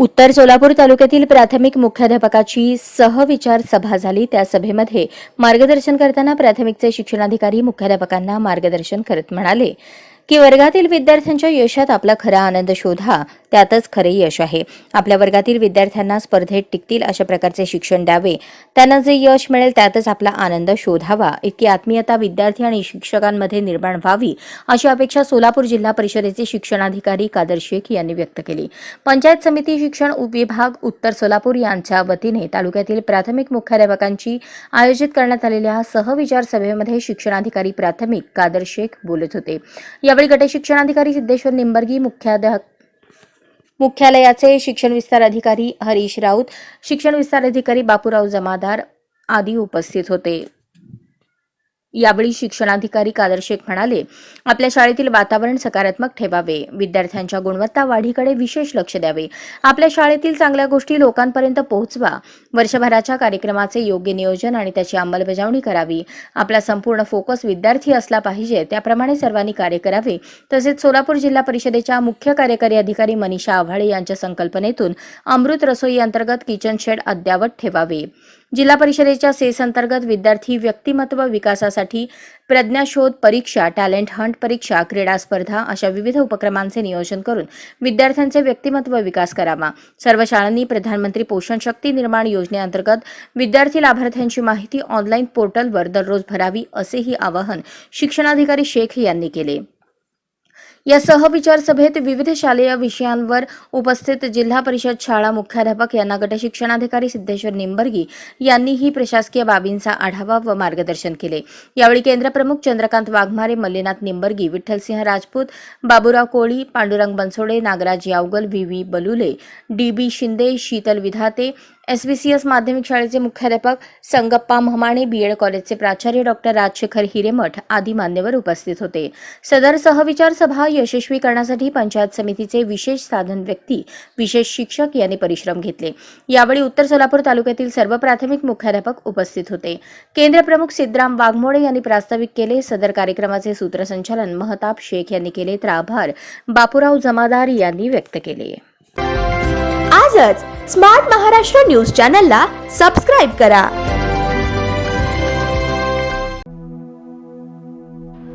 उत्तर सोलापूर तालुक्यातील प्राथमिक मुख्याध्यापकाची सहविचार सभा झाली. त्या सभेमध्ये मार्गदर्शन करताना प्राथमिकचे शिक्षणाधिकारी मुख्याध्यापकांना मार्गदर्शन करत म्हणाले की वर्गातील विद्यार्थ्यांच्या यशात आपला खरा आनंद शोधा. त्यातच खरे यश आहे. आपल्या वर्गातील विद्यार्थ्यांना स्पर्धेत टिकतील अशा प्रकारचे शिक्षण द्यावे. त्यांना जे यश मिळेल त्यातच आपला आनंद शोधावा. इतकी आत्मीयता विद्यार्थी आणि शिक्षकांमध्ये निर्माण व्हावी अशी अपेक्षा सोलापूर जिल्हा परिषदेचे शिक्षणाधिकारी कादर शेख यांनी व्यक्त केली. पंचायत समिती शिक्षण उपविभाग उत्तर सोलापूर यांच्या वतीने तालुक्यातील प्राथमिक मुख्याध्यापकांची आयोजित करण्यात आलेल्या सहविचार सभेमध्ये शिक्षणाधिकारी प्राथमिक कादर शेख बोलत होते. यावेळी गटशिक्षणाधिकारी सिद्धेश्वर निंबर्गी मुख्याध्यापक मुख्यालयाचे शिक्षण विस्तार अधिकारी हरीश राऊत शिक्षण विस्तार अधिकारी बापूराव जमादार आदी उपस्थित होते. यावेळी शिक्षणाधिकारी कादर शेख म्हणाले आपल्या शाळेतील वातावरण सकारात्मक ठेवावे. विद्यार्थ्यांच्या गुणवत्ता वाढीकडे विशेष लक्ष द्यावे. आपल्या शाळेतील चांगल्या गोष्टी लोकांपर्यंत पोहोचवा. वर्षभराच्या कार्यक्रमाचे योग्य नियोजन आणि त्याची अंमलबजावणी करावी. आपला संपूर्ण फोकस विद्यार्थी असला पाहिजे. त्याप्रमाणे सर्वांनी कार्य करावे. तसेच सोलापूर जिल्हा परिषदेच्या मुख्य कार्यकारी अधिकारी मनीषा आव्हाळे यांच्या संकल्पनेतून अमृत रसोई अंतर्गत किचन शेड अद्यावत ठेवावे. जिल्हा परिषदेच्या सेस अंतर्गत विद्यार्थी व्यक्तिमत्व विकासासाठी प्रज्ञाशोध परीक्षा टॅलेंट हंट परीक्षा क्रीडा स्पर्धा अशा विविध उपक्रमांचे नियोजन करून विद्यार्थ्यांचे व्यक्तिमत्व विकास करावा. सर्व शाळांनी प्रधानमंत्री पोषण शक्ती निर्माण योजनेअंतर्गत विद्यार्थी लाभार्थ्यांची माहिती ऑनलाईन पोर्टलवर दररोज भरावी असेही आवाहन शिक्षणाधिकारी शेख यांनी केले. या सहविचार सभेत विविध शालेय विषयांवर उपस्थित जिल्हा परिषद शाळा मुख्याध्यापक यांना गटशिक्षणाधिकारी सिद्धेश्वर निंबर्गी यांनीही प्रशासकीय बाबींचा आढावा व मार्गदर्शन केले. यावेळी केंद्रप्रमुख Chandrakant Waghmare Mallinath Nimbargi Vitthalsingh Rajput Baburao Koli Pandurang Bansode Nagraj Yavagal V V Balule D B Shinde Sheetal Vidhate S B C S माध्यमिक शाळेचे मुख्याध्यापक संगप्पा महमाणे बी एड कॉलेजचे प्राचार्य डॉक्टर राजशेखर हिरेमठ आदी मान्यवर उपस्थित होते. सदर सहविचार सभा यशस्वी करण्यासाठी पंचायत समितीचे विशेष साधन व्यक्ती विशेष शिक्षक यांनी परिश्रम घेतले. यावेळी उत्तर सोलापूर तालुक्यातील सर्व प्राथमिक मुख्याध्यापक उपस्थित होते. केंद्र प्रमुख सिद्धराम वाघमोडे यांनी प्रास्ताविक केले. सदर कार्यक्रमाचे सूत्रसंचालन महताब शेख यांनी केले. तर आभार बापूराव जमादार यांनी व्यक्त केले. आजच स्मार्ट महाराष्ट्र न्यूज चॅनलला सबस्क्राईब करा.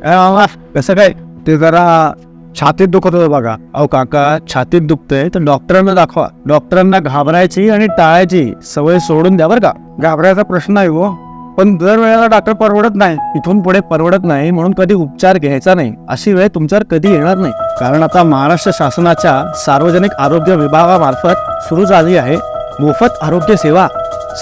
अरे कसं काय? ते जरा छातीत दुखत होतं बघा. अहो काका छातीत दुखतंय तर डॉक्टरांना दाखवा. डॉक्टरांना घाबरायची आणि टाळायची सवय सोडून द्या बरं का. घाबरायचा प्रश्न नाही हो. पण दर वेळेला डॉक्टर परवडत नाही. इथून पुढे परवडत नाही म्हणून कधी उपचार घ्यायचा नाही. अशी वेळ तुमच्यावर कधी येणार नाही. कारण आता महाराष्ट्र शासनाच्या सार्वजनिक आरोग्य विभागामार्फत सुरू झाली आहे मोफत आरोग्य सेवा.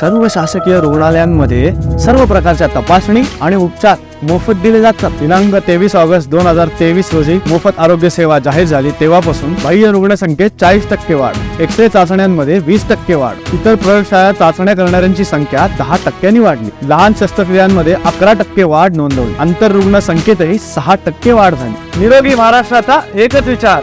सर्व शासकीय रुग्णालयांमध्ये सर्व प्रकारच्या तपासणी आणि उपचार मोफत दिले जातात. दिनांक तेवीस ऑगस्ट दोन हजार तेवीस रोजी मोफत आरोग्य सेवा जाहीर झाली. तेव्हापासून बाह्य रुग्णसंख्येत चाळीस टक्के वाढ एक्सरे चाचण्यांमध्ये वीस टक्के वाढ. इतर प्रयोगशाळा चाचण्या करणाऱ्यांची संख्या दहा टक्क्यांनी वाढली. लहान शस्त्रक्रियांमध्ये अकरा टक्के वाढ नोंदवली. आंतर रुग्ण संख्येतही सहा टक्के वाढ झाली. निरोगी महाराष्ट्राचा एकच विचार